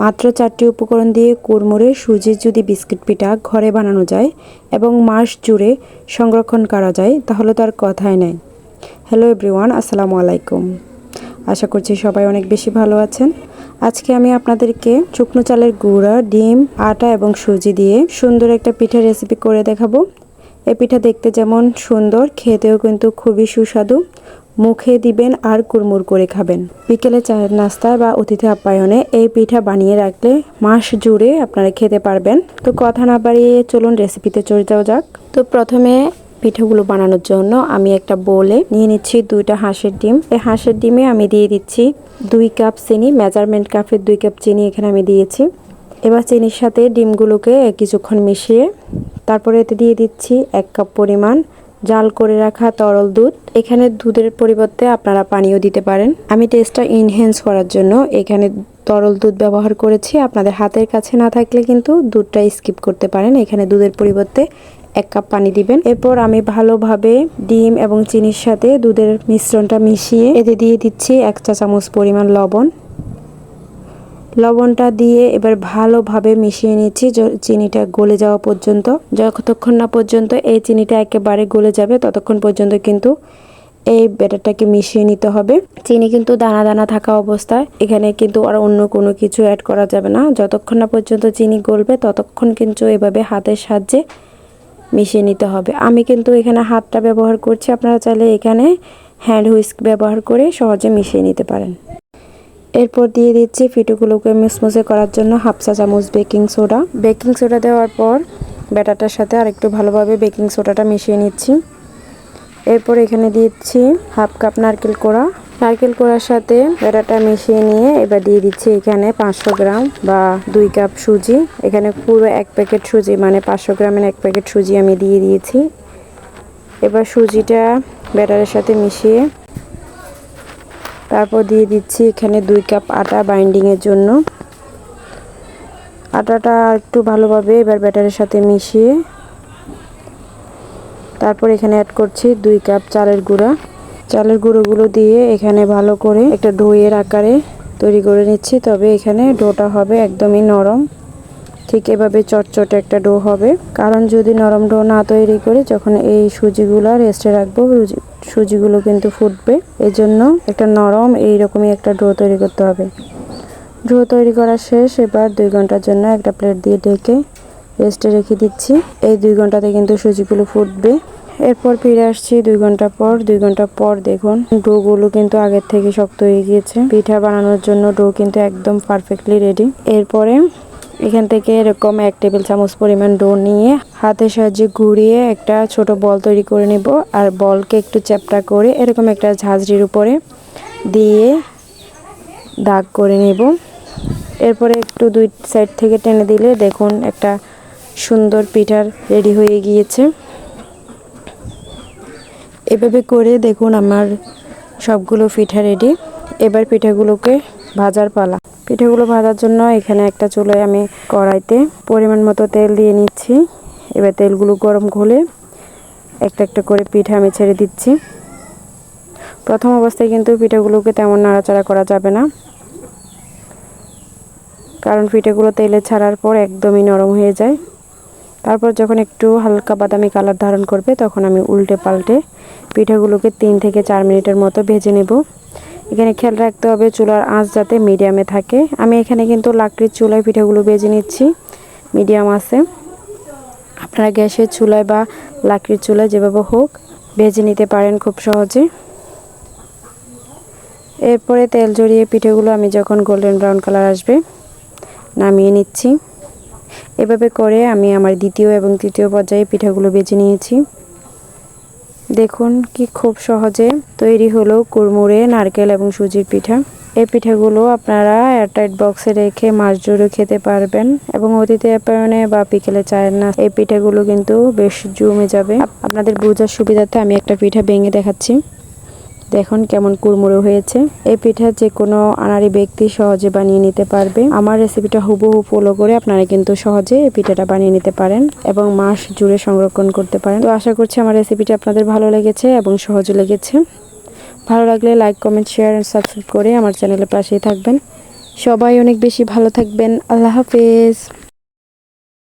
মাত্র চারটি উপকরণ দিয়ে কুড়মুড়ে সুজির যদি বিস্কিট পিঠা ঘরে বানানো যায় এবং মাস জুড়ে সংরক্ষণ করা যায়, তাহলে তার কথাই নাই। হ্যালো এভরিওয়ান আসসালামু আলাইকুম। আশা করছি সবাই অনেক বেশি ভালো আছেন। আজকে আমি আপনাদেরকে শুকনো চালের গুঁড়া, ডিম, আটা এবং সুজি দিয়ে সুন্দর একটা পিঠা রেসিপি করে দেখাবো। এই পিঠা দেখতে যেমন সুন্দর, খেতেও কিন্তু খুবই সুস্বাদু। মুখে দিবেন আর কুড়মুড় করে খাবেন। বিকেলে চায়ের নাস্তা বা অতিথি আপ্যায়নে এই পিঠা বানিয়ে রাখলে মাস জুড়ে আপনারা খেতে পারবেন। তো কথা না বাড়িয়ে চলুন রেসিপিতে চলে যাওয়া যাক। তো প্রথমে পিঠাগুলো বানানোর জন্য আমি একটা বোলে নিয়ে নিচ্ছি দুইটা হাঁসের ডিম। এই হাঁসের ডিমে আমি দিয়ে দিচ্ছি দুই কাপ চিনি, মেজারমেন্ট কাপের দুই কাপ চিনি এখানে আমি দিয়েছি। এবার চিনির সাথে ডিমগুলোকে কিছুক্ষণ মিশিয়ে তারপরে এতে দিয়ে দিচ্ছি এক কাপ পরিমাণ জাল করে রাখা তরল দুধ। এখানে দুধের পরিবর্তে আপনারা পানিও দিতে পারেন। আমি টেস্টটা ইনহেন্স করার জন্য এখানে তরল দুধ ব্যবহার করেছি। আপনাদের হাতের কাছে না থাকলে কিন্তু দুধটা স্কিপ করতে পারেন। এখানে দুধের পরিবর্তে এক কাপ পানি দিবেন। এরপর আমি ভালোভাবে ডিম এবং চিনির সাথে দুধের মিশ্রণটা মিশিয়ে এতে দিয়ে দিচ্ছি এক চা চামচ পরিমাণ লবণ। লবণটা দিয়ে এবার ভালোভাবে মিশিয়ে নিচ্ছি চিনিটা গলে যাওয়া পর্যন্ত। যতক্ষণ না পর্যন্ত এই চিনিটা একেবারে গলে যাবে, ততক্ষণ পর্যন্ত কিন্তু এই ব্যাটারটাকে মিশিয়ে নিতে হবে। চিনি কিন্তু দানা দানা থাকা অবস্থায়, এখানে কিন্তু আর অন্য কোনো কিছু অ্যাড করা যাবে না। যতক্ষণ না পর্যন্ত চিনি গলবে, ততক্ষণ কিন্তু এভাবে হাতের সাহায্যে মিশিয়ে নিতে হবে। আমি কিন্তু এখানে হাতটা ব্যবহার করছি, আপনারা চাইলে এখানে হ্যান্ড হুইস্ক ব্যবহার করে সহজে মিশিয়ে নিতে পারেন। এরপর দিয়ে দিচ্ছি ফিটুগুলোকে মুসমুসে করার জন্য হাফ চা চামচ বেকিং সোডা। বেকিং সোডা দেওয়ার পর ব্যাটারটার সাথে আরেকটু ভালোভাবে বেকিং সোডাটা মিশিয়ে নিচ্ছি। এরপর এখানে দিচ্ছি হাফ কাপ নারকেল কোড়া। নারকেল কোড়ার সাথে ব্যাটারটা মিশিয়ে নিয়ে এবার দিয়ে দিচ্ছি এখানে পাঁচশো গ্রাম বা দুই কাপ সুজি। এখানে পুরো এক প্যাকেট সুজি মানে পাঁচশো গ্রামের এক প্যাকেট সুজি আমি দিয়ে দিয়েছি। এবার সুজিটা ব্যাটারের সাথে মিশিয়ে তারপর দিয়ে দিচ্ছি এখানে দুই কাপ আটা বাইন্ডিংয়ের জন্য। আটাটা একটু ভালোভাবে এবার ব্যাটারের সাথে মিশিয়ে তারপর এখানে অ্যাড করছি দুই কাপ চালের গুঁড়া। চালের গুঁড়োগুলো দিয়ে এখানে ভালো করে একটা ডোয়ের আকারে তৈরি করে নিচ্ছি, তবে এখানে ডোটা হবে একদমই নরম। ঠিক এভাবে চটচটে একটা ডো হবে। কারণ যদি নরম ডো না তৈরি করি, যখন এই সুজিগুলো রেস্টে রাখব সুজিগুলো কিন্তু ফুটবে। এই জন্য একটা নরম এইরকমই একটা ডো তৈরি করতে হবে। ডো তৈরি করা শেষ। এবার দুই ঘণ্টার জন্য একটা প্লেট দিয়ে ঢেকে রেস্টে রেখে দিচ্ছি। এই দুই ঘন্টাতে কিন্তু সুজিগুলো ফুটবে। এরপর ফিরে আসছি দুই ঘণ্টা পর। দুই ঘণ্টা পর দেখুন, ডোগুলো কিন্তু আগের থেকে শক্ত হয়ে গিয়েছে। পিঠা বানানোর জন্য ডো কিন্তু একদম পারফেক্টলি রেডি এরপরে এখান থেকে এরকম এক টেবিল চামচ পরিমাণ ডো নিয়ে হাতের সাহায্যে ঘুরিয়ে একটা ছোট বল তৈরি করে নিব আর বলকে একটু চ্যাপটা করে এরকম একটা ঝাঁঝরির উপরে দিয়ে দাগ করে নেব। এরপরে একটু দুই সাইড থেকে টেনে দিলে দেখুন একটা সুন্দর পিঠার রেডি হয়ে গিয়েছে। এভাবে করে দেখুন আমার সবগুলো পিঠা রেডি। এবার পিঠাগুলোকে ভাজার পালা। পিঠাগুলো ভাজার জন্য এখানে একটা চুলায় আমি কড়াইতে পরিমাণ মতো তেল দিয়ে নিচ্ছি। এবার তেলগুলো গরম ঘলে একটা একটা করে পিঠে আমি ছেড়ে দিচ্ছি। প্রথম অবস্থায় কিন্তু পিঠেগুলোকে তেমন নাড়াচাড়া করা যাবে না। কারণ পিঠেগুলো তেলে ছাড়ার পর একদমই নরম হয়ে যায়। তারপর যখন একটু হালকা বাদামি কালার ধারণ করবে, তখন আমি উল্টে পাল্টে পিঠাগুলোকে তিন থেকে চার মিনিটের মতো ভেজে নেব। এখানে খেয়াল রাখতে হবে চুলার আঁচ যাতে মিডিয়ামে থাকে। আমি এখানে কিন্তু লাকড়ির চুলায় পিঠাগুলো ভেজে নিচ্ছি। মিডিয়াম আছে। আপনারা গ্যাসের চুলায় বা লাকড়ির চুলায় যেভাবে হোক ভেজে নিতে পারেন খুব সহজে। এরপরে তেল জড়িয়ে পিঠেগুলো আমি যখন গোল্ডেন ব্রাউন কালার আসবে, নামিয়ে নিচ্ছি। এভাবে করে আমি আমার দ্বিতীয় এবং তৃতীয় পর্যায়ে পিঠাগুলো বেজে নিয়েছি। দেখুন কি খুব সহজে তৈরি হলো কুড়মুড়ে, নারকেল এবং সুজির পিঠা। এই পিঠাগুলো আপনারা এয়ারটাইট বক্সে রেখে মাস জুড়ে খেতে পারবেন এবং অতীতে আপ্যায়নে বা বিকেলে চায়ের না এই পিঠাগুলো কিন্তু বেশ জমে যাবে। আপনাদের বোঝার সুবিধার্থে আমি একটা পিঠা ভেঙে দেখাচ্ছি। দেখুন কেমন কুড়মুড়ো হয়েছে। এই পিঠা যে কোনো আনারি ব্যক্তি সহজে বানিয়ে নিতে পারবে। আমার রেসিপিটা হুবহু ফলো করে আপনারা কিন্তু সহজে এই পিঠাটা বানিয়ে নিতে পারেন এবং মাস জুড়ে সংরক্ষণ করতে পারেন। তো আশা করছি আমার রেসিপিটা আপনাদের ভালো লেগেছে এবং সহজ লেগেছে। ভালো লাগলে like comment share and subscribe করে আমার চ্যানেলের পাশেই থাকবেন। সবাই অনেক বেশি ভালো থাকবেন। আল্লাহ হাফেজ।